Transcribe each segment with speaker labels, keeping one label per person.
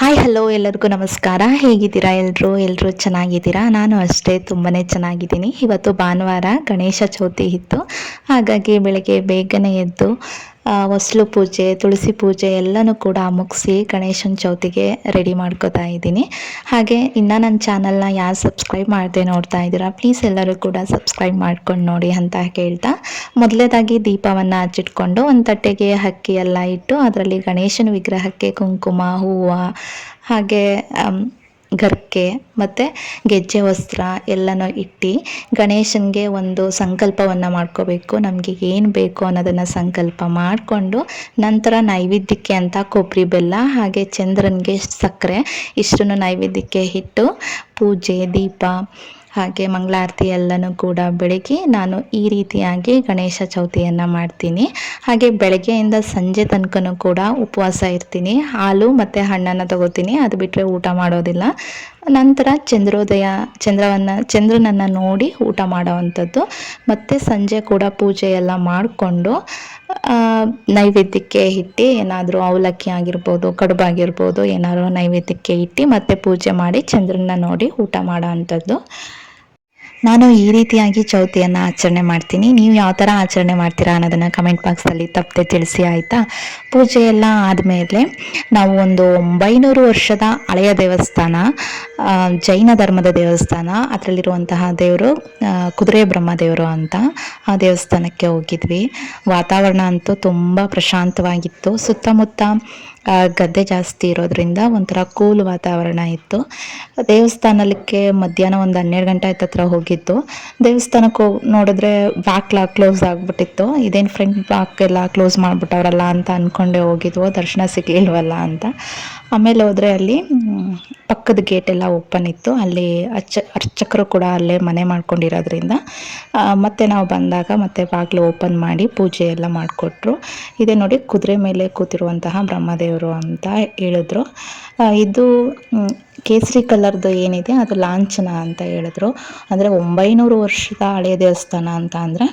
Speaker 1: Hi hello ಎಲ್ಲರಿಗೂ ನಮಸ್ಕಾರ. ಹೇಗಿದ್ದೀರಾ ಎಲ್ಲರೂ ಎಲ್ಲರೂ ಚೆನ್ನಾಗಿದ್ದೀರಾ? ನಾನು ಅಷ್ಟೇ ತುಂಬಾ ಚೆನ್ನಾಗಿದ್ದೀನಿ. ಇವತ್ತು ಭಾನುವಾರ ಗಣೇಶ ಚೌತಿ ಇತ್ತು. ಹಾಗಾಗಿ ಬೆಳಗ್ಗೆ ಬೇಗನೆ ಎದ್ದು ಹೊಸ್ಲು ಪೂಜೆ, ತುಳಸಿ ಪೂಜೆ ಎಲ್ಲನೂ ಕೂಡ ಮುಗಿಸಿ ಗಣೇಶನ ಚೌತಿಗೆ ರೆಡಿ ಮಾಡ್ಕೋತಾ ಇದ್ದೀನಿ. ಹಾಗೆ ಇನ್ನು ನನ್ನ ಚಾನಲ್ನ ಯಾರು ಸಬ್ಸ್ಕ್ರೈಬ್ ಮಾಡದೆ ನೋಡ್ತಾ ಇದ್ದೀರಾ ಪ್ಲೀಸ್ ಎಲ್ಲರೂ ಕೂಡ ಸಬ್ಸ್ಕ್ರೈಬ್ ಮಾಡ್ಕೊಂಡು ನೋಡಿ ಅಂತ ಕೇಳ್ತಾ ಮೊದಲೇದಾಗಿ ದೀಪವನ್ನು ಹಚ್ಚಿಟ್ಕೊಂಡು ಒಂದು ತಟ್ಟೆಗೆ ಅಕ್ಕಿ ಎಲ್ಲ ಇಟ್ಟು, ಅದರಲ್ಲಿ ಗಣೇಶನ ವಿಗ್ರಹಕ್ಕೆ ಕುಂಕುಮ, ಹೂವು, ಹಾಗೆ ಗರ್ಕೆ ಮತ್ತು ಗೆಜ್ಜೆ ವಸ್ತ್ರ ಎಲ್ಲನೂ ಇಟ್ಟು ಗಣೇಶನಿಗೆ ಒಂದು ಸಂಕಲ್ಪವನ್ನು ಮಾಡ್ಕೋಬೇಕು. ನಮಗೆ ಏನು ಬೇಕು ಅನ್ನೋದನ್ನು ಸಂಕಲ್ಪ ಮಾಡಿಕೊಂಡು ನಂತರ ನೈವೇದ್ಯಕ್ಕೆ ಅಂತ ಕೊಬ್ಬರಿ ಬೆಲ್ಲ ಹಾಗೆ ಚಂದ್ರನಿಗೆ ಸಕ್ಕರೆ ಇಷ್ಟನ್ನು ನೈವೇದ್ಯಕ್ಕೆ ಇಟ್ಟು ಪೂಜೆ, ದೀಪ ಹಾಗೆ ಮಂಗಳಾರತಿ ಎಲ್ಲನೂ ಕೂಡ ಬೆಳಗ್ಗೆ ನಾನು ಈ ರೀತಿಯಾಗಿ ಗಣೇಶ ಚೌತಿಯನ್ನು ಮಾಡ್ತೀನಿ. ಹಾಗೆ ಬೆಳಗ್ಗೆಯಿಂದ ಸಂಜೆ ತನಕನೂ ಕೂಡ ಉಪವಾಸ ಇರ್ತೀನಿ. ಹಾಲು ಮತ್ತು ಹಣ್ಣನ್ನು ತಗೋತೀನಿ. ಅದು ಬಿಟ್ಟರೆ ಊಟ ಮಾಡೋದಿಲ್ಲ. ನಂತರ ಚಂದ್ರೋದಯ, ಚಂದ್ರವನ್ನು, ಚಂದ್ರನನ್ನು ನೋಡಿ ಊಟ ಮಾಡೋವಂಥದ್ದು. ಮತ್ತು ಸಂಜೆ ಕೂಡ ಪೂಜೆ ಎಲ್ಲ ಮಾಡಿಕೊಂಡು ನೈವೇದ್ಯಕ್ಕೆ ಇಟ್ಟು ಏನಾದರೂ ಅವಲಕ್ಕಿ ಆಗಿರ್ಬೋದು, ಕಡುಬು ಆಗಿರ್ಬೋದು, ಏನಾದ್ರು ನೈವೇದ್ಯಕ್ಕೆ ಇಟ್ಟು ಮತ್ತೆ ಪೂಜೆ ಮಾಡಿ ಚಂದ್ರನ ನೋಡಿ ಊಟ ಮಾಡೋ ಅಂಥದ್ದು ನಾನು ಈ ರೀತಿಯಾಗಿ ಚೌತಿಯನ್ನು ಆಚರಣೆ ಮಾಡ್ತೀನಿ. ನೀವು ಯಾವ ಥರ ಆಚರಣೆ ಮಾಡ್ತೀರಾ ಅನ್ನೋದನ್ನು ಕಮೆಂಟ್ ಬಾಕ್ಸಲ್ಲಿ ತಪ್ಪದೆ ತಿಳಿಸಿ, ಆಯಿತಾ? ಪೂಜೆ ಎಲ್ಲ ಆದಮೇಲೆ ನಾವು ಒಂದು ಒಂಬೈನೂರು ವರ್ಷದ ಹಳೆಯ ದೇವಸ್ಥಾನ ಜೈನ ಧರ್ಮದ ದೇವಸ್ಥಾನ, ಅದರಲ್ಲಿರುವಂತಹ ದೇವರು ಕುದುರೆ ಬ್ರಹ್ಮದೇವರು ಅಂತ ಆ ದೇವಸ್ಥಾನಕ್ಕೆ ಹೋಗಿದ್ವಿ. ವಾತಾವರಣ ಅಂತೂ ತುಂಬ ಪ್ರಶಾಂತವಾಗಿತ್ತು. ಸುತ್ತಮುತ್ತ ಗದ್ದೆ ಜಾಸ್ತಿ ಇರೋದ್ರಿಂದ ಒಂಥರ ಕೂಲ್ ವಾತಾವರಣ ಇತ್ತು. ದೇವಸ್ಥಾನಕ್ಕೆ ಮಧ್ಯಾಹ್ನ ಒಂದು ಹನ್ನೆರಡು ಗಂಟೆ ಹತ್ರ ಹೋಗಿದ್ದು. ದೇವಸ್ಥಾನಕ್ಕೆ ಹೋಗಿ ನೋಡಿದ್ರೆ ಬ್ಯಾಕ್ ಲಾಕ್ ಕ್ಲೋಸ್ ಆಗಿಬಿಟ್ಟಿತ್ತು. ಇದೇನು ಫ್ರಂಟ್ ಬ್ಯಾಕ್ ಎಲ್ಲ ಕ್ಲೋಸ್ ಮಾಡಿಬಿಟ್ಟವ್ರಲ್ಲ ಅಂತ ಅಂದ್ಕೊಂಡೆ ಹೋಗಿದ್ವು, ದರ್ಶನ ಸಿಗಲಿಲ್ವಲ್ಲ ಅಂತ. ಆಮೇಲೆ ಹೋದರೆ ಅಲ್ಲಿ ಪಕ್ಕದ ಗೇಟ್ ಎಲ್ಲ ಓಪನ್ ಇತ್ತು. ಅಲ್ಲಿ ಅರ್ಚ, ಅರ್ಚಕರು ಕೂಡ ಅಲ್ಲೇ ಮನೆ ಮಾಡ್ಕೊಂಡಿರೋದ್ರಿಂದ ಮತ್ತೆ ನಾವು ಬಂದಾಗ ಮತ್ತೆ ಬಾಗಿಲು ಓಪನ್ ಮಾಡಿ ಪೂಜೆ ಎಲ್ಲ ಮಾಡಿಕೊಟ್ರು. ಇದೇ ನೋಡಿ ಕುದುರೆ ಮೇಲೆ ಕೂತಿರುವಂತಹ ಬ್ರಹ್ಮದೇವರು ಅಂತ ಹೇಳಿದ್ರು. ಇದು ಕೇಸರಿ ಕಲರ್ದು ಏನಿದೆ, ಅದು ಲಾಂಛನ ಅಂತ ಹೇಳಿದ್ರು. ಅಂದರೆ ಒಂಬೈನೂರು ವರ್ಷದ ಹಳೆಯ ದೇವಸ್ಥಾನ ಅಂತ ಅಂದರೆ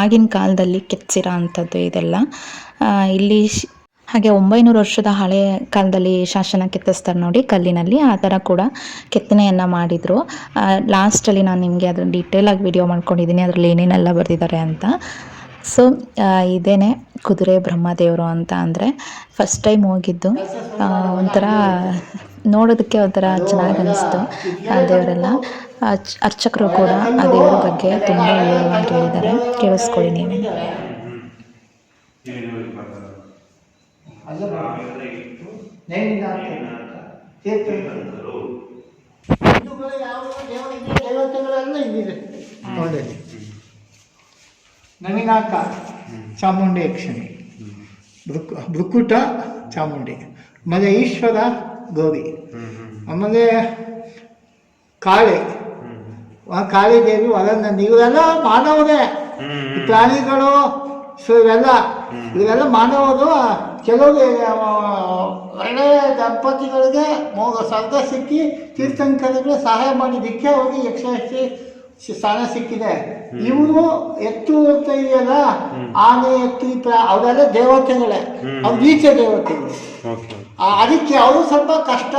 Speaker 1: ಆಗಿನ ಕಾಲದಲ್ಲಿ ಕೆತ್ತಿಸಿರೋ ಅಂಥದ್ದು ಇದೆಲ್ಲ. ಇಲ್ಲಿ ಹಾಗೆ ಒಂಬೈನೂರು ವರ್ಷದ ಹಳೆ ಕಾಲದಲ್ಲಿ ಶಾಸನ ಕೆತ್ತಿಸ್ತಾರೆ ನೋಡಿ ಕಲ್ಲಿನಲ್ಲಿ, ಆ ಥರ ಕೂಡ ಕೆತ್ತನೆಯನ್ನು ಮಾಡಿದರು. ಲಾಸ್ಟಲ್ಲಿ ನಾನು ನಿಮಗೆ ಅದನ್ನು ಆಗಿ ವಿಡಿಯೋ ಮಾಡ್ಕೊಂಡಿದ್ದೀನಿ ಅದರಲ್ಲಿ ಏನೇನೆಲ್ಲ ಬರೆದಿದ್ದಾರೆ ಅಂತ. ಸೊ ಇದೇನೆ ಕುದುರೆ ಬ್ರಹ್ಮದೇವರು ಅಂತ ಅಂದರೆ ಫಸ್ಟ್ ಟೈಮ್ ಹೋಗಿದ್ದು. ಒಂಥರ ನೋಡೋದಕ್ಕೆ ಒಂಥರ ಚೆನ್ನಾಗಿ ಅನಿಸ್ತು ಆ ದೇವರೆಲ್ಲ. ಅರ್ಚ್- ಅರ್ಚಕರು ಕೂಡ ಆ ದೇವರ ಬಗ್ಗೆ ತುಂಬ ಹೇಳಿದ್ದಾರೆ. ಕೇಳಿಸ್ಕೊಳ್ಳಿ ನೀವು.
Speaker 2: ಹಿಂದೂಗಳು ಯಾವ ದೇವರಿಗೆ ದೇವತೆಗಳೆಲ್ಲ ಇದ್ದಿದೆ ನೋಡಲಿ. ನವಿನಾಕ ಚಾಮುಂಡಿ ಯಕ್ಷಣಿ ಬೃಕ್ ಬೃಕುಟ ಚಾಮುಂಡಿ. ಆಮೇಲೆ ಈಶ್ವರ ಗೌರಿ ಆಮೇಲೆ ಕಾಳೆ. ಆ ಕಾಳಿ ದೇವಿ ವರನಂದಿ ಇವರೆಲ್ಲ ಮಾನವರೇ. ಪ್ರಾಣಿಗಳು ಸೊ ಇವೆಲ್ಲ ಇವೆಲ್ಲ ಮಾನವರು ಕೆಲವರು ಒಳ್ಳೆಯ ದಂಪತಿಗಳಿಗೆ ಮೋಗ ಸ್ವರ್ಗ ಸಿಕ್ಕಿ ತೀರ್ಥಂಕರಿಗೆ ಸಹಾಯ ಮಾಡಿದ್ದಕ್ಕೆ ಅವ್ರಿಗೆ ಯಕ್ಷ ಸ್ಥಾನ ಸಿಕ್ಕಿದೆ. ಇವರು ಎತ್ತು ಅಂತ ಇದೆಯಲ್ಲ ಆನೆ ಎತ್ತು ಅವರೆಲ್ಲ ದೇವತೆಗಳೇ. ಅವ್ರು ನೀಚ ದೇವತೆಗಳು. ಅದಕ್ಕೆ ಅವರು ಸ್ವಲ್ಪ ಕಷ್ಟ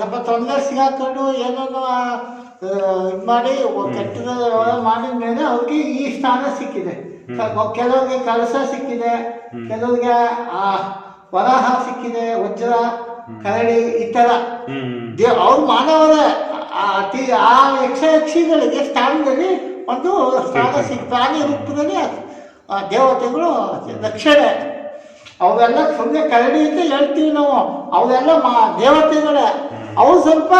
Speaker 2: ಸ್ವಲ್ಪ ತೊಂದರೆ ಸಿಗಾಕೊಂಡು ಏನೋ ಇದು ಮಾಡಿ ಕೆಟ್ಟದ ಮಾಡಿದ ಮೇಲೆ ಅವ್ರಿಗೆ ಈ ಸ್ಥಾನ ಸಿಕ್ಕಿದೆ. ಕೆಲವ್ರಿಗೆ ಕಳಸ ಸಿಕ್ಕಿದೆ ಕೆಲವರಿಗೆ ಆ ವರಾಹ ಸಿಕ್ಕಿದೆ ವಜ್ರ ಕರಡಿ ಈ ತರ.
Speaker 3: ಅವ್ರ
Speaker 2: ದೇವ್ ಅವ್ರು ಮಾನವರೇ. ಆ ಅತಿ ಆ ಯಕ್ಷ ಯಕ್ಷಿಗಳಿಗೆ ಸ್ಥಾನದಲ್ಲಿ ಒಂದು ಸ್ಥಾನ ಸಿಕ್ ಪ್ರಾಣಿ ರೂಪದಲ್ಲಿ ಆ ದೇವತೆಗಳು ರಕ್ಷಣೆ. ಅವೆಲ್ಲ ಸುಮ್ಮನೆ ಕರಡಿ ಅಂತ ಹೇಳ್ತೀವಿ ನಾವು. ಅವೆಲ್ಲ ಮಾ ದೇವತೆಗಳೇ. ಅವು ಸ್ವಲ್ಪ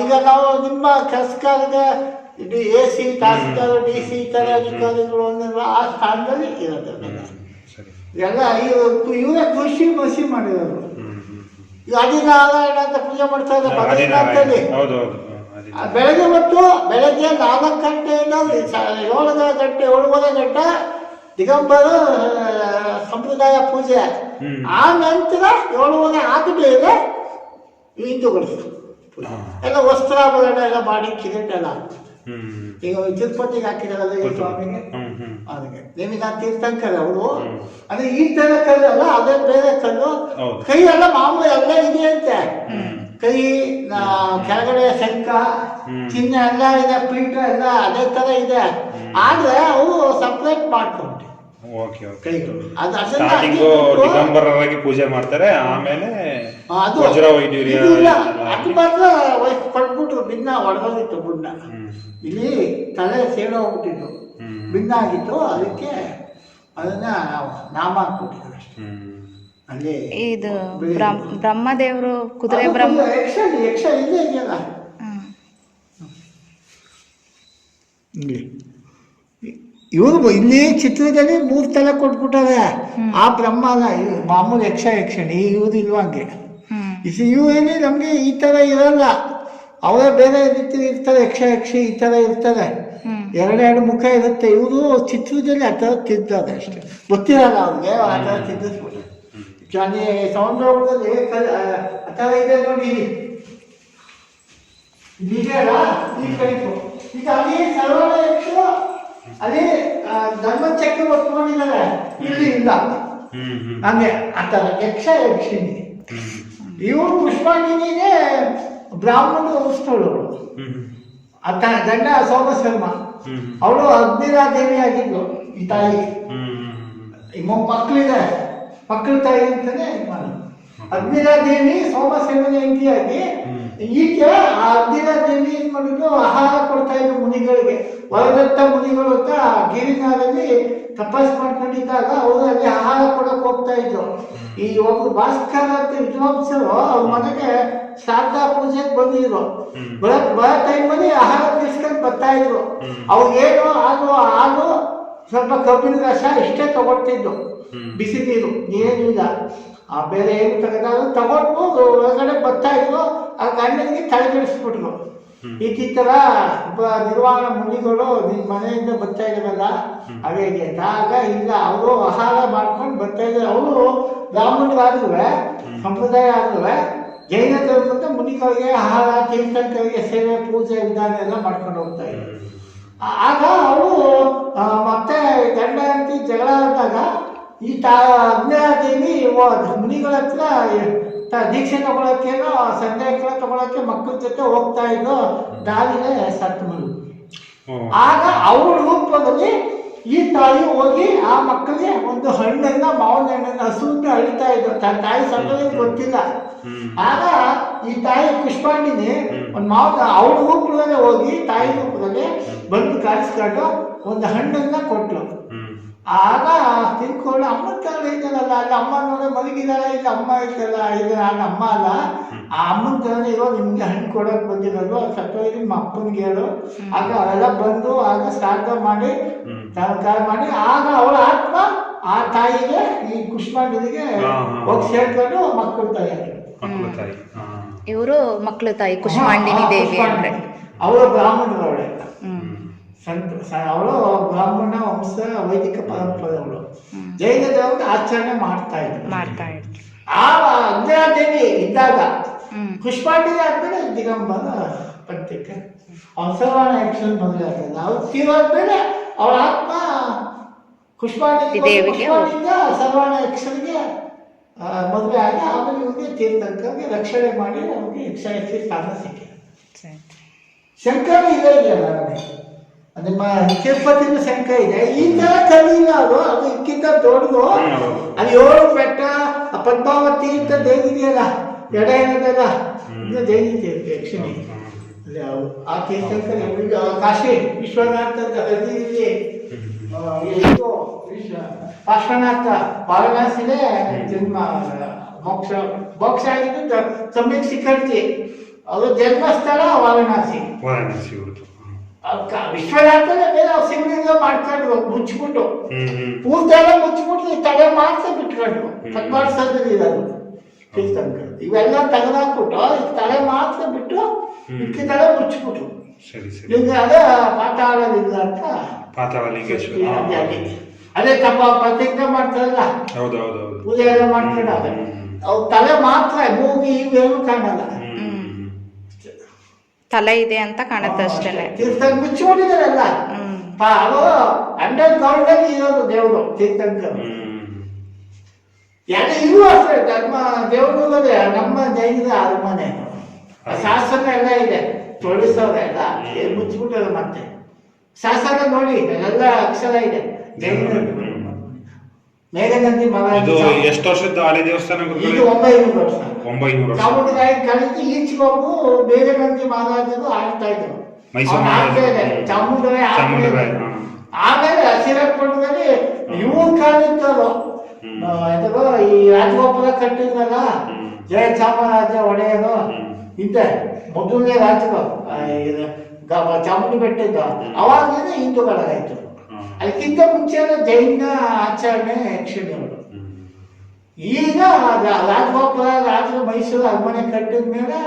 Speaker 2: ಈಗ ನಾವು ನಿಮ್ಮ ಕೆಲಸಗಾರಿಗೆ ಇದು A C tahsildar D C ಥರ ಅಧಿಕಾರಿಗಳು ಅನ್ನೋದು ಆ ಸ್ಥಾನದಲ್ಲಿ
Speaker 3: ಇರುತ್ತೆ
Speaker 2: ಎಲ್ಲ ಇವತ್ತು ಇವರೇ ಕೃಷಿ ಮಸಿ ಮಾಡಿರೋರು ಈಗ ಆದಿನಾರಾಯಣ ಅಂತ ಪೂಜೆ ಮಾಡ್ತಾ ಇದ್ದಾರೆ ಬೆಳಗ್ಗೆ ಮತ್ತು ಬೆಳಗ್ಗೆ ನಾಲ್ಕು ಗಂಟೆಯಿಂದ ಏಳು ಗಂಟೆ ಏಳುವರೆ ಗಂಟೆ ದಿಗಂಬರ ಸಂಪ್ರದಾಯ ಪೂಜೆ. ಆ ನಂತರ ಏಳುವರೆ ಆದ್ಮೇಲೆ ಹಿಂದೂಗಳು ಪೂಜೆ. ಎಲ್ಲ ವಸ್ತ್ರಾಭರಣ ಎಲ್ಲ ಮಾಡಿ ಕಿರೀಟ ಎಲ್ಲ ಈಗ ತಿರುಪತಿಗೆ ಹಾಕಿದಾರಲ್ಲ ಈ ಸ್ವಾಮಿಗೆ?
Speaker 3: ನಿಮಗೆ
Speaker 2: ಅದಕ್ಕೆ ನೇಮಿನಾಥ್ ತೀರ್ಥಂಕರ್ ಅವರು?
Speaker 3: ಅಂದ್ರೆ
Speaker 2: ಅದೇ ಈ ತರ ಕಲ್ಲಲ್ಲ ಅದೇ ಬೇರೆ ಕಲ್ಲು. ಕೈ ಎಲ್ಲ ಮಾಮೂಲಿ ಎಲ್ಲ ಇದೆ
Speaker 3: ಅಂತೆ
Speaker 2: ಕೈ ಕೆಳಗಡೆ ಶಂಖ ಚಿನ್ನ ಎಲ್ಲ ಇದೆ ಪೀಠ ಎಲ್ಲ ಅದೇ ತರ ಇದೆ. ಆದ್ರೆ ಅವು ಸಪ್ರೇಟ್ ಮಾಡ್ಕೊಂಡೆ
Speaker 3: ದಿಗಂಬರರಾಗಿ ಪೂಜೆ ಮಾಡ್ತಾರೆ ಆಮೇಲೆ
Speaker 2: ಅದು
Speaker 3: ವಜ್ರ.
Speaker 2: ಮಾತ್ರ ಕೊಟ್ಬಿಟ್ರು ಬಿನ್ನ ಒಡಗೋಗಿತ್ತು ಬುಣ್ಣ
Speaker 3: ಹ್ಮ್.
Speaker 2: ಇಲ್ಲಿ ತಲೆ ಸೇಡೋಗ್ಬಿಟ್ಟಿದ್ದು
Speaker 3: ಬಿನ್ನಾಗಿತ್ತು
Speaker 2: ಭಿನ್ನ ಅದಕ್ಕೆ ಅದನ್ನ ನಾವು ನಾಮ ಹಾಕ್ಬಿಟ್ಟಿದ್ವಿ ಅಷ್ಟೇ. ಅಲ್ಲಿ
Speaker 1: ಇದು ಬ್ರಹ್ಮ ಬ್ರಹ್ಮದೇವರು ಕುದುರೆ ಬ್ರಹ್ಮ.
Speaker 2: ಯಕ್ಷ ಯಕ್ಷ ಇಲ್ಲೇ ಇದೆಯಲ್ಲ. ಇಲ್ಲಿ ಇವರು ಇಲ್ಲಿ ಚಿತ್ರದಲ್ಲಿ ಮೂರು ತಲೆ ಕೊಟ್ಬಿಟ್ಟಾರೆ ಆ ಬ್ರಹ್ಮ ಅಲ್ಲ ಇವ್ರು ಮಾಮೂಲಿ ಯಕ್ಷ ಯಕ್ಷಣಿ ಇವ್ರು ಇಲ್ವಂಗೆ. ಇದು ಇವೇನೇ ನಮಗೆ ಈ ಥರ ಇರಲ್ಲ. ಅವರೇ ಬೇರೆ ರೀತಿ ಇರ್ತಾರೆ ಯಕ್ಷ ಯಕ್ಷಿ ಈ ಥರ ಇರ್ತಾರೆ. ಎರಡೆರಡು ಮುಖ ಇರುತ್ತೆ. ಇವರು ಚಿತ್ರದಲ್ಲಿ ಆ ಥರ ತಿದ್ದಾರೆ ಅಷ್ಟೇ. ಗೊತ್ತಿರಲ್ಲ ಅವ್ರಿಗೆ ಆ ಥರ ತಿದ್ದಿಸ್ಬಿಟ್ಟು ಜಾನಿ ಸೌಂದರ್ಯದಲ್ಲಿ ಆ ಥರ ಇದೆ ನೋಡಿ. ಇಲ್ಲಿ ಇದೆಯಲ್ಲ ಈ ಟೈಪು ಈಗ ಅಲ್ಲಿ ಸರ್ವಣ ಯಕ್ಷ ಅದೇ ಆ, ಧರ್ಮಚಕ್ರ ಒತ್ಕೊಂಡಿದ್ದಾರೆ ಇಲ್ಲಿ ಇಲ್ಲ
Speaker 3: ಹ್ಮ್. ಹ್ಮ್.
Speaker 2: ಹಂಗೆ. ಆ ಥರ ಯಕ್ಷ ಯಕ್ಷಿಣಿ. ಇವರು ಪುಷ್ಪಾಂಗಿನಿಗೆ ಬ್ರಾಹ್ಮಣ
Speaker 3: ಅವಳು
Speaker 2: ಆತ ಗಂಡ ಸೋಮಶರ್ಮ
Speaker 3: ಅವಳು
Speaker 2: ಅವಳು ಅಗ್ನಿರಾದೇವಿ ಆಗಿದ್ಲು ಈ ತಾಯಿ. ಮಕ್ಕಳಿದೆ ಮಕ್ಕಳ ತಾಯಿ ಅಂತಾನೆ ಅಗ್ನಿರಾ ಅಗ್ನಿರಾದೇವಿ ಸೋಮಶರ್ಮನ ಹೆಂಡತಿಯಾಗಿ. ಈಕೆ ಆ ಅಗ್ನಿರಾದೇವಿ ಏನ್ ಮಾಡಿದ್ರು ಆಹಾರ ಕೊಡ್ತಾ ಇದ್ರು ಮುನಿಗಳಿಗೆ. ಹೊರದತ್ತ ಮುನಿಗಳು ಅಂತ ಗಿರಿನಾರಲ್ಲಿ ತಪಾಸ್ ಮಾಡ್ಕೊಂಡಿದ್ದಾಗ ಅವರು ಅಲ್ಲಿ ಆಹಾರ ಕೊಡಕ್ ಹೋಗ್ತಾ ಇದ್ರು. ಈ ಒಬ್ರು ಭಾಸ್ಕರ ಅಂತ ವಿದ್ವಾಂಸರು ಅವ್ರ ಮನೆಗೆ ಶ್ರಾದ್ದ ಪೂಜೆಗೆ ಬಂದಿದ್ರು.
Speaker 3: ಬರಕ್
Speaker 2: ಬರೋ ಟೈಮಲ್ಲಿ ಆಹಾರ ತಿರ್ಸ್ಕೊಂಡು ಬರ್ತಾ ಇದ್ರು.
Speaker 3: ಅವ್ರು
Speaker 2: ಏನು ಹಾಲು ಹಾಲು ಸ್ವಲ್ಪ ಕಬ್ಬಿನ ರಸ ಇಷ್ಟೇ
Speaker 3: ತಗೊಳ್ತಿದ್ರು.
Speaker 2: ಬಿಸಿ ನೀರು ಏನಿಲ್ಲ ಆ ಬೆಲೆ ಏನು ತಗೊಂಡು ತಗೊಂಡು ಒಳಗಡೆ ಬರ್ತಾ ಇದ್ರು ಆ ಗಂಡನಿಗೆ ತಲೆಗೆಡಿಸ್ಬಿಟ್ರು ಇತ್ತಿತ್ತರ ನಿರ್ವಾಣ ಮುನಿಗಳು ನಿನ್ನ ಮನೆಯಿಂದ ಬರ್ತಾ ಇದ್ದಾರಲ್ಲ ಅಂತ. ಆಗ ಇಲ್ಲ ಅವರು ಆಹಾರ ಮಾಡ್ಕೊಂಡು ಬರ್ತಾ ಇದ್ದಾರೆ. ಅವರು ಬ್ರಾಹ್ಮಣರಾದ್ರೂ ಸಂಪ್ರದಾಯ ಆದ್ರೂ ಜೈನ ಧರ್ಮದ ಮುನಿಗಳಿಗೆ ಆಹಾರ ತೀರ್ಥಂಕರಿಗೆ ಸೇವೆ ಪೂಜೆ ವಿಧಾನ ಎಲ್ಲ ಮಾಡ್ಕೊಂಡು ಹೋಗ್ತಾ ಇದ್ರು ಆಗ ಅವರು ಮತ್ತೆ ಗಂಡ ಹೆಂಡತಿ ಜಗಳ ಆದಾಗ ಈ ತಾ ಅಗ್ನೇದೇವಿ ಮುನಿಗಳ ಹತ್ರ ತ- ದೀಕ್ಷೆ ತಗೊಳಕ್ಕೇನೋ ಸಂದೇಹಗಳ ತಗೊಳಕ್ಕೆ ಮಕ್ಕಳ ಜೊತೆ ಹೋಗ್ತಾ ಇದ್ದು ದಾರಿಲೇ ಸತ್ಮರು ಮರು ಆಗ ಅವ್ರ ರೂಪದಲ್ಲಿ ಈ ತಾಯಿ ಹೋಗಿ ಆ ಮಕ್ಕಳಿಗೆ ಒಂದು ಹಣ್ಣನ್ನ ಮಾವಿನ ಹಣ್ಣನ್ನ ಹಸುವಿನ ಅಳಿತಾ ಇದ್ರು ತನ್ನ ತಾಯಿ ಸಂಬಂಧ ಗೊತ್ತಿಲ್ಲ. ಆಗ ಈ ತಾಯಿ ಪುಷ್ಪಾಂಡಿನಿ. ಒಂದು ಮಾವಿನ ಅವ್ರ ರೂಪದಲ್ಲೇ ಹೋಗಿ ತಾಯಿ ರೂಪದಲ್ಲಿ ಬಂದು ಕಾಯಿಸ್ಕೊಂಡು ಒಂದು ಹಣ್ಣನ್ನ ಕೊಟ್ಲು.
Speaker 3: ಹ್ಮ್.
Speaker 2: ಆಗ ತಿನ್ಕೊಂಡು ಅಮ್ಮನ ಕಾಲ ಇದ್ದಾಳಲ್ಲ ಅಲ್ಲಿ ಅಮ್ಮ ನೋಡ ಮಲಗಿದಾಳೆ ಇಲ್ಲಿ ಅಮ್ಮ ಇದ್ದಲ್ಲ ಇದು ನಾನು ಅಮ್ಮ ಅಲ್ಲ. ಆ ಅಮ್ಮನ ತಲೆ ಇರೋ ನಿಮ್ಗೆ ಹಣ್ಣು ಕೊಡೋಕೆ ಬಂದಿರೋದು ಸತ್ತೋಗಿ ನಿಮ್ಮ ಅಪ್ಪನಿಗೆ ಹೇಳು. ಆಗ ಅವೆಲ್ಲ ಬಂದು ಆಗ ಶ್ರಾದ್ದ ಮಾಡಿ. ಸಂಸ್ಕಾರ ಮಾಡಿ ಆಗ ಅವಳ ಆತ್ಮ ಆ ತಾಯಿಗೆ ಈ
Speaker 3: ಹಾ.
Speaker 2: ಹೋಗಿ ಸೇರ್ಕೊಂಡು ಮಕ್ಕಳು
Speaker 3: ತಾಯಿ
Speaker 1: ಇವರು ಮಕ್ಕಳು ತಾಯಿ ಕುಷ್ಮಾಂಡಿನಿ ದೇವಿ ಅಂದ್ರೆ.
Speaker 2: ಅವಳು ಬ್ರಾಹ್ಮಣರು ಅವಳೆ
Speaker 1: ಹ್ಮ್
Speaker 2: ಸಂತ ಅವಳು ಬ್ರಾಹ್ಮಣ ವಂಶ ವೈದಿಕ ಪರಂಪರೆ ಅವಳು. ಜೈನ ದೇವತೆ ಆಚರಣೆ ಮಾಡ್ತಾ ಇದ್ರು.
Speaker 1: ಮಾಡ್ತಾ ಇದ್ರು.
Speaker 2: ಆ ಅಂಜನಾದೇವಿ ಇದ್ದಾಗ ಪುಷ್ಪಾಂಡಿ ಆದ್ಮೇಲೆ ದಿಗಂಬರ ಪಂಥಕ್ಕೆ ಸರ್ವಾಣ ಯಕ್ಷನ್ ಮದುವೆ ಆಗ್ತದೆ. ಅವ್ರು ತೀರಾದ್ಮೇಲೆ ಅವಳ ಆತ್ಮ ಪುಷ್ಪಾಂಡಿ ಸರ್ವಾಣ ಯಕ್ಷನಿಗೆ ಮದುವೆ ಆಗಿ ಆಮೇಲೆ ಇವ್ರಿಗೆ ತೀರ್ಥಂಕರಿಗೆ ರಕ್ಷಣೆ ಮಾಡಿ ಅವ್ರಿಗೆ ಯಕ್ಷ ಯಕ್ಷಿ ಸ್ಥಾನ ಸಿಕ್ಕಿದೆ. ಶಂಕರ್ ಇದೆ ಇಲ್ಲ ನೋಡಿ ನಿಮ್ಮ ತಿರುಪತಿನ ಶಂಕ ಇದೆ. ಈ ತರ ಕಲೀಲ ಅದು. ಅದು ಇದಕ್ಕಿಂತ ದೊಡ್ಡದು.
Speaker 3: ಅಲ್ಲಿ.
Speaker 2: ಅದು ಏಳು ಬೆಟ್ಟ ಪದ್ಮಾವತಿ ಅಂತ ದೇವಿದೆಯಲ್ಲ ಎಡ ಏನದಲ್ಲ ಇದು ದೇವಿ ದೇವಿ ಯಕ್ಷಿಣಿ ಆ ತೀರ್ಥಂಕರ ಕಾಶಿ ವಿಶ್ವನಾಥ ಅಂತ ವಿಶ್ವ ಪಾರ್ಶ್ವನಾಥ ವಾರಣಾಸಿನೇ ಜನ್ಮ ಮೋಕ್ಷ ಮೋಕ್ಷ ಆಗಿದ್ದು ಸಮ್ಯಕ್ ಶಿಖರ್ಜಿ ಅದು ಜನ್ಮಸ್ಥಳ ವಾರಣಾಸಿ.
Speaker 3: ವಾರಣಾಸಿ
Speaker 2: ವಿಶ್ವನಾಥನೇ ಬೇರೆ ಅವ್ರು ಶಿವಲಿಂಗ ಮಾಡ್ಕೊಂಡು ಮುಚ್ಚಿಬಿಟ್ಟು. ಪೂರ್ತಿ ಎಲ್ಲ ಮುಚ್ಚಿಬಿಟ್ಟು ತಲೆ ಮಾತ್ರ ಬಿಟ್ಕೊಂಡು. ಪದ್ಮಾಡ್ಸೋದ್ರಲ್ಲಿ ಇರೋದು. ಇವೆಲ್ಲ ತೆಗೆದಾಕ್ಬಿಟ್ಟು ತಲೆ ಮಾತ್ರ ಬಿಟ್ಟು ಇಕ್ಕಿ ತಲೆ ಮುಚ್ಚಿಬಿಟ್ರು. ಲಿಂಗ ಅದೇ ಪಾತಾಳ ಲಿಂಗ ಅಂತ
Speaker 3: ಪಾತಾಳ ಲಿಂಗೇಶ್ವರ.
Speaker 2: ಅದೇ ತಪ್ಪ ಪ್ರತಿಜ್ಞೆ ಮಾಡ್ತಾರಲ್ಲ? ಪೂಜೆ ಎಲ್ಲ ಮಾಡ್ಕೊಂಡು ಅವ್ರ ತಲೆ ಮಾತ್ರ ಮೂಗಿ ಇವೇನು ಕಾಣಲ್ಲ.
Speaker 1: ತಲೆ ಇದೆ ಅಂತ ಕಾಣುತ್ತೆ ಅಷ್ಟೇನೆ ಹ್ಮ್.
Speaker 2: ಪ- ಅದು ಅಂಡರ್ ಗ್ರೌಂಡಲ್ಲಿ ಇರೋದು ದೇವರು ತೀರ್ಥಂಕರು. ಎಲ್ಲ ಇವು ಅಷ್ಟೇ ಧರ್ಮ ದೇವರು ನಮ್ಮ ಜೈನದ ಅರಮನೆ ಶಾಸನ ಎಲ್ಲ ಇದೆ ತೊಳಿಸೋರೆ ಎಲ್ಲ ಏನ್ ಮುಚ್ಚಿಬಿಟ್ಟಲ್ಲ ಮತ್ತೆ. ಶಾಸನ ನೋಡಿ ಎಲ್ಲ ಅಕ್ಷರ ಇದೆ. ಜೈನ
Speaker 3: ಹ್ಮ್.
Speaker 2: ಮೇಘನಂದಿ ಮಹಾರಾಜ
Speaker 3: ಇದು ಎಷ್ಟು ವರ್ಷದ ಹಳೆ ದೇವಸ್ಥಾನ
Speaker 2: ಇದು? ಒಂಬೈನೂರು ವರ್ಷ
Speaker 3: ಒಂಬೈನೂರು ವರ್ಷ
Speaker 2: ಚಾಮುಂಡಿರಾಯ ಕಳಿತು ಈಚೆಗೊಬ್ಬು ಮೇಘನಂದಿ ಮಹಾರಾಜರು ಆಳ್ತಾ ಇದ್ರು
Speaker 3: ಮೈಸೂರು
Speaker 2: ಅವ್ನು
Speaker 3: ಹಾ.
Speaker 2: ಆಮೇಲೆ ಶ್ರೀರಂಗಪಟ್ಟಣದಲ್ಲಿ ಇವ್ರ
Speaker 3: ಹ್ಮ್.
Speaker 2: ಈ ರಾಜಗೋಪುರ ಕಟ್ಟಿದ್ರಲ್ಲ
Speaker 3: ಹ್ಮ್.
Speaker 2: ಜಯ ಚಾಮರಾಜ ಒಡೆಯರು
Speaker 3: ಹ್ಮ್.
Speaker 2: ಮೊದಲನೇ ರಾಜರು ಆ, ಇದು ಗ- ಚಾಮುಂಡಿ ಬೆಟ್ಟದ ಅವಾಗಲೇ
Speaker 3: ಹಿಂದೂಗಳಾಯ್ತು.
Speaker 2: ಅದಕ್ಕಿಂತ ಮುಂಚೆ ಎಲ್ಲ ಜೈನ ಆಚರಣೆ ಯಕ್ಷಿಣಿಯವರು ಈಗ ರಾಜಗೋಪುರ ರಾಜ ಮೈಸೂರು ಅರಮನೆ ಕಟ್ಟಿದ ಮೇಲೆ.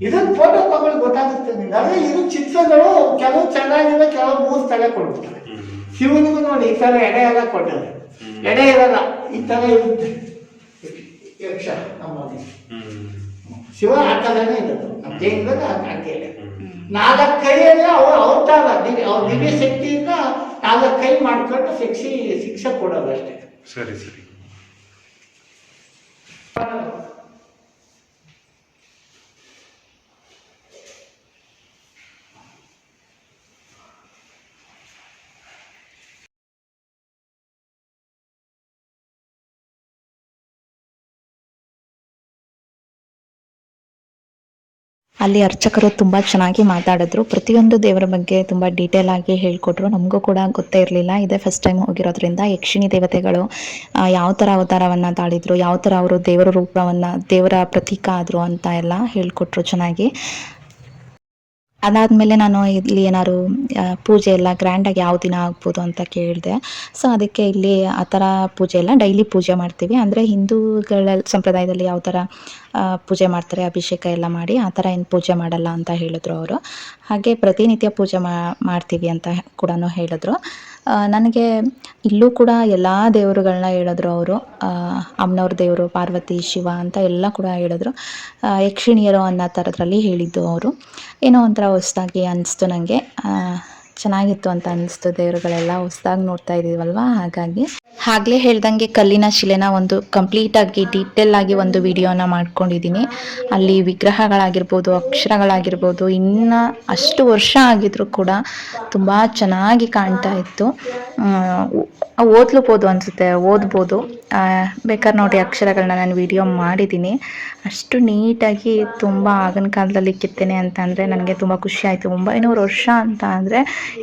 Speaker 2: ಇದನ್ನ ಫೋಟೋ ತಗೊಳ್ಳಿ ಗೊತ್ತಾಗುತ್ತೆ ನಿಮ್ಗೆ ಅದೇ ಇದು ಚಿತ್ರಗಳು ಕೆಲವು ಚೆನ್ನಾಗಿದೆ ಕೆಲವು ಮೂರು ತಲೆ ಕೊಡ್ಬಿಡ್ತಾರೆ ಶಿವನಿಗೂ ನೋಡಿ ಈ ಥರ ಎಡೆ ಎಲ್ಲ ಕೊಟ್ಟಿದ್ದಾರೆ
Speaker 3: ಹ್ಮ್.
Speaker 2: ಎಡೆ ಇರಲ್ಲ, ಈ ಥರ ಇರುತ್ತೆ ಯಕ್ಷ ನಮ್ಮಲ್ಲಿ. ಶಿವ ಆ ಇರೋದು ನಮ್ಮ ಜೈನದಲ್ಲಿ ಹಂಗೆ. ನಾಲ್ಕು ಕೈಯಲ್ಲಿ ಅವ್ರು ಅವತಾರ ಅವ್ರ ದಿವ್ಯ ಶಕ್ತಿಯಿಂದ ನಾಲ್ಕು ಕೈ ಮಾಡ್ಕೊಂಡು ಶಿಕ್ಷೆ ಶಿಕ್ಷೆ ಕೊಡೋದು ಅಷ್ಟೇ
Speaker 3: ಸರಿ. ಸರಿ
Speaker 1: ಅಲ್ಲಿ ಅರ್ಚಕರು ತುಂಬ ಚೆನ್ನಾಗಿ ಮಾತಾಡಿದ್ರು. ಪ್ರತಿಯೊಂದು ದೇವರ ಬಗ್ಗೆ ತುಂಬ ಡೀಟೇಲ್ ಆಗಿ ಹೇಳ್ಕೊಟ್ರು. ನಮಗೂ ಕೂಡ ಗೊತ್ತೇ ಇರಲಿಲ್ಲ. ಇದೇ ಫಸ್ಟ್ ಟೈಮ್ ಹೋಗಿರೋದ್ರಿಂದ ಯಕ್ಷಿಣಿ ದೇವತೆಗಳು ಯಾವ ಥರ ಅವತಾರವನ್ನು ತಾಳಿದ್ರು, ಯಾವ ಥರ ಅವರು ದೇವರ ರೂಪವನ್ನು, ದೇವರ ಪ್ರತೀಕ ಆದರು ಅಂತ ಎಲ್ಲ ಹೇಳ್ಕೊಟ್ರು ಚೆನ್ನಾಗಿ. ಅದಾದಮೇಲೆ ನಾನು ಇಲ್ಲಿ ಏನಾದ್ರು ಪೂಜೆ ಎಲ್ಲ ಗ್ರ್ಯಾಂಡಾಗಿ ಯಾವ ದಿನ ಆಗ್ಬೋದು ಅಂತ ಕೇಳಿದೆ. ಸೊ ಅದಕ್ಕೆ ಇಲ್ಲಿ ಆ ಥರ ಪೂಜೆ ಎಲ್ಲ ಡೈಲಿ ಪೂಜೆ ಮಾಡ್ತೀವಿ. ಅಂದರೆ ಹಿಂದೂಗಳ ಸಂಪ್ರದಾಯದಲ್ಲಿ ಯಾವ ಥರ ಪೂಜೆ ಮಾಡ್ತಾರೆ, ಅಭಿಷೇಕ ಎಲ್ಲ ಮಾಡಿ ಆ ಥರ ಏನು ಪೂಜೆ ಮಾಡಲ್ಲ ಅಂತ ಹೇಳಿದ್ರು ಅವರು. ಹಾಗೆ ಪ್ರತಿನಿತ್ಯ ಪೂಜೆ ಮಾಡ್ತೀವಿ ಅಂತ ಕೂಡ ಹೇಳಿದ್ರು. ನನಗೆ ಇಲ್ಲೂ ಕೂಡ ಎಲ್ಲ ದೇವರುಗಳನ್ನ ಹೇಳಿದ್ರು ಅವರು. ಅಮ್ಮನವ್ರ ದೇವರು, ಪಾರ್ವತಿ, ಶಿವ ಅಂತ ಎಲ್ಲ ಕೂಡ ಹೇಳಿದ್ರು. ಯಕ್ಷಿಣಿಯರು ಅನ್ನೋ ಥರದ್ರಲ್ಲಿ ಹೇಳಿದ್ದು ಅವರು. ಏನೋ ಒಂಥರ ಹೊಸ್ದಾಗಿ ಅನಿಸ್ತು ನನಗೆ ಚೆನ್ನಾಗಿತ್ತು ಅಂತ ಅನಿಸ್ತು ದೇವರುಗಳೆಲ್ಲ. ಹೊಸ್ದಾಗಿ ನೋಡ್ತಾ ಇದ್ದೀವಲ್ವ ಹಾಗಾಗಿ ಆಗಲೇ ಹೇಳ್ದಂಗೆ ಕಲ್ಲಿನ ಶಿಲೆನ ಒಂದು ಕಂಪ್ಲೀಟಾಗಿ ಡೀಟೇಲ್ ಆಗಿ ಒಂದು ವಿಡಿಯೋನ ಮಾಡ್ಕೊಂಡಿದ್ದೀನಿ. ಅಲ್ಲಿ ವಿಗ್ರಹಗಳಾಗಿರ್ಬೋದು, ಅಕ್ಷರಗಳಾಗಿರ್ಬೋದು, ಇನ್ನು ಅಷ್ಟು ವರ್ಷ ಆಗಿದ್ರೂ ಕೂಡ ತುಂಬ ಚೆನ್ನಾಗಿ ಕಾಣ್ತಾ ಇತ್ತು. ಓದ್ಲೂಬೋದು ಅನಿಸುತ್ತೆ, ಓದ್ಬೋದು. ಬೇಕಾದ್ರೆ ನೋಡಿ ಅಕ್ಷರಗಳನ್ನ ನಾನು ವಿಡಿಯೋ ಮಾಡಿದ್ದೀನಿ ಅಷ್ಟು ನೀಟಾಗಿ ತುಂಬ ಆಗಿನ ಕಾಲದಲ್ಲಿ ಕೆತ್ತನೆ ಅಂತ ಅಂದರೆ ನನಗೆ ತುಂಬ ಖುಷಿ ಆಯಿತು. ಒಂಬೈನೂರು ವರ್ಷ ಅಂತ ಅಂದರೆ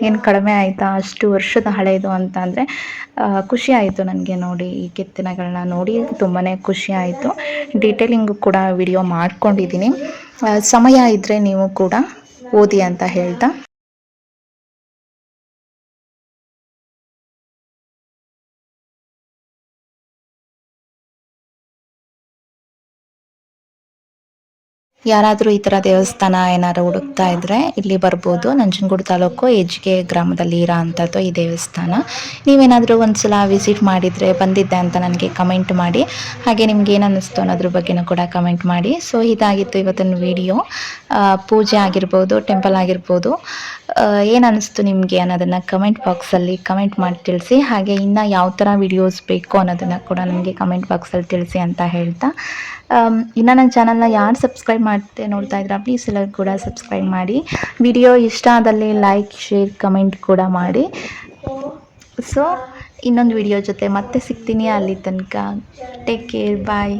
Speaker 1: ಏನು ಕಡಿಮೆ ಆಯಿತಾ? ಅಷ್ಟು ವರ್ಷದ ಹಳೆಯದು ಅಂತ ಅಂದರೆ ಖುಷಿ ಆಯಿತು ನನಗೆ ನೋಡಿ ಈ ಕೆತ್ತನೆಗಳನ್ನ ನೋಡಿ. ತುಂಬಾ ಖುಷಿ ಆಯಿತು. ಡೀಟೇಲಿಂಗ್ ಕೂಡ ವಿಡಿಯೋ ಮಾಡ್ಕೊಂಡಿದ್ದೀನಿ ಸಮಯ ಇದ್ದರೆ ನೀವು ಕೂಡ ಓದಿ ಅಂತ ಹೇಳ್ತಾ. ಯಾರಾದರೂ ಈ ಥರ ದೇವಸ್ಥಾನ ಏನಾದ್ರು ಹುಡುಕ್ತಾ ಇದ್ದರೆ ಇಲ್ಲಿ ಬರ್ಬೋದು. ನಂಜನಗೂಡು ತಾಲೂಕು ಎಜ್ಗೆ ಗ್ರಾಮದಲ್ಲಿ ಇರೋ ಅಂಥದ್ದು ಈ ದೇವಸ್ಥಾನ. ನೀವೇನಾದರೂ ಒಂದ್ಸಲ ವಿಸಿಟ್ ಮಾಡಿದರೆ ಬಂದಿದ್ದೆ ಅಂತ ನನಗೆ ಕಮೆಂಟ್ ಮಾಡಿ. ಹಾಗೆ ನಿಮ್ಗೆ ಏನು ಅನ್ನಿಸ್ತು ಅನ್ನೋದ್ರ ಬಗ್ಗೆನೂ ಕೂಡ ಕಮೆಂಟ್ ಮಾಡಿ. ಸೊ ಇದಾಗಿತ್ತು ಇವತ್ತಿನ ವಿಡಿಯೋ ಪೂಜೆ ಆಗಿರ್ಬೋದು ಟೆಂಪಲ್ ಆಗಿರ್ಬೋದು. ಏನು ಅನ್ನಿಸ್ತು ನಿಮಗೆ ಅನ್ನೋದನ್ನು ಕಮೆಂಟ್ ಬಾಕ್ಸಲ್ಲಿ ಕಮೆಂಟ್ ಮಾಡಿ ತಿಳಿಸಿ. ಹಾಗೆ ಇನ್ನು ಯಾವ ಥರ ವಿಡಿಯೋಸ್ ಬೇಕು ಅನ್ನೋದನ್ನು ಕೂಡ ನನಗೆ ಕಮೆಂಟ್ ಬಾಕ್ಸಲ್ಲಿ ತಿಳಿಸಿ ಅಂತ ಹೇಳ್ತಾ. ಇನ್ನು ನನ್ನ ಚಾನಲ್ನ ಯಾರು ಸಬ್ಸ್ಕ್ರೈಬ್ ಮಾಡ್ತೆ ನೋಡ್ತಾ ಇದ್ದೀರಾ ಪ್ಲೀಸ್ ಎಲ್ಲರೂ ಕೂಡ ಸಬ್ಸ್ಕ್ರೈಬ್ ಮಾಡಿ. ವಿಡಿಯೋ ಇಷ್ಟ ಆದಲ್ಲಿ ಲೈಕ್ ಶೇರ್ ಕಮೆಂಟ್ ಕೂಡ ಮಾಡಿ. ಸೊ ಇನ್ನೊಂದು ವಿಡಿಯೋ ಜೊತೆ ಮತ್ತೆ ಸಿಗ್ತೀನಿ. ಅಲ್ಲಿ ತನಕ ಟೇಕ್ ಕೇರ್ ಬಾಯ್